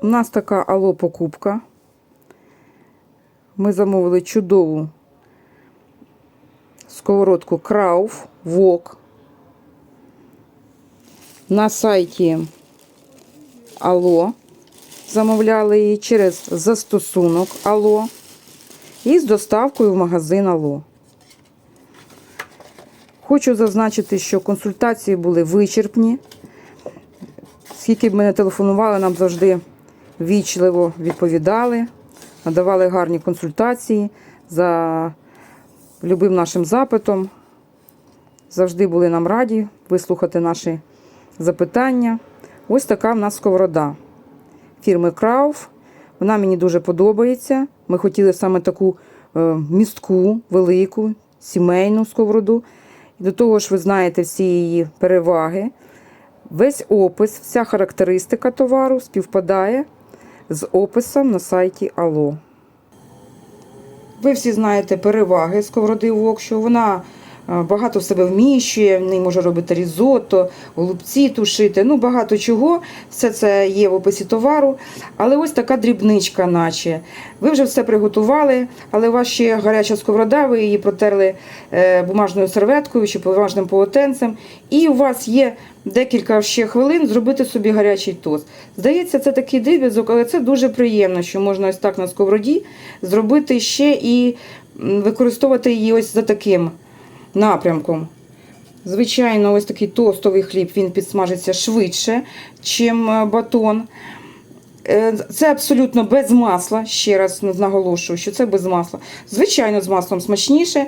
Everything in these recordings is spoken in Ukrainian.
У нас така ало покупка. Ми замовили чудову сковородку Крауф Вок. На сайті Ало. Замовляли її через застосунок Ало. І з доставкою в магазин Ало. Хочу зазначити, що консультації були вичерпні. Скільки б ми не телефонували, нам завжди вічливо відповідали, надавали гарні консультації за любим нашим запитом. Завжди були нам раді вислухати наші запитання. Ось така в нас сковорода фірми Крауф. Вона мені дуже подобається. Ми хотіли саме таку е, містку, велику, сімейну сковороду. І до того ж, ви знаєте всі її переваги. Весь опис, вся характеристика товару співпадає з описом на сайті Ало. Ви всі знаєте переваги сковороди вок, що вона багато себе вміщує, в ній може робити різотто, голубці тушити, ну багато чого. Все це є в описі товару. Але ось така дрібничка, наче. Ви вже все приготували, але у вас ще гаряча сковорода, ви її протерли е, бумажною серветкою чи бумажним полотенцем. І у вас є декілька ще хвилин зробити собі гарячий тост. Здається, це такий дріб'язок, але це дуже приємно, що можна ось так на сковороді зробити ще і використовувати її ось за таким напрямком. Звичайно, ось такий тостовий хліб він підсмажиться швидше, чим е, батон. Е, Це абсолютно без масла. Ще раз наголошую, що це без масла. Звичайно, з маслом смачніше.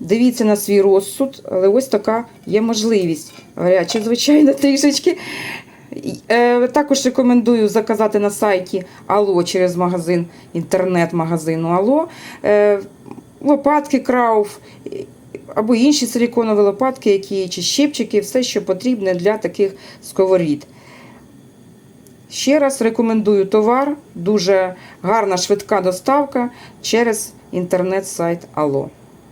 Дивіться на свій розсуд, але ось така є можливість. Гаряче, звичайно, трішечки. Е, Також рекомендую заказати на сайті Ало через магазин, інтернет-магазину Ало. Лопатки Крауф або інші силіконові лопатки, які, чи щипчики, все, що потрібне для таких сковорід. Ще раз рекомендую товар, дуже гарна швидка доставка через інтернет-сайт Ало.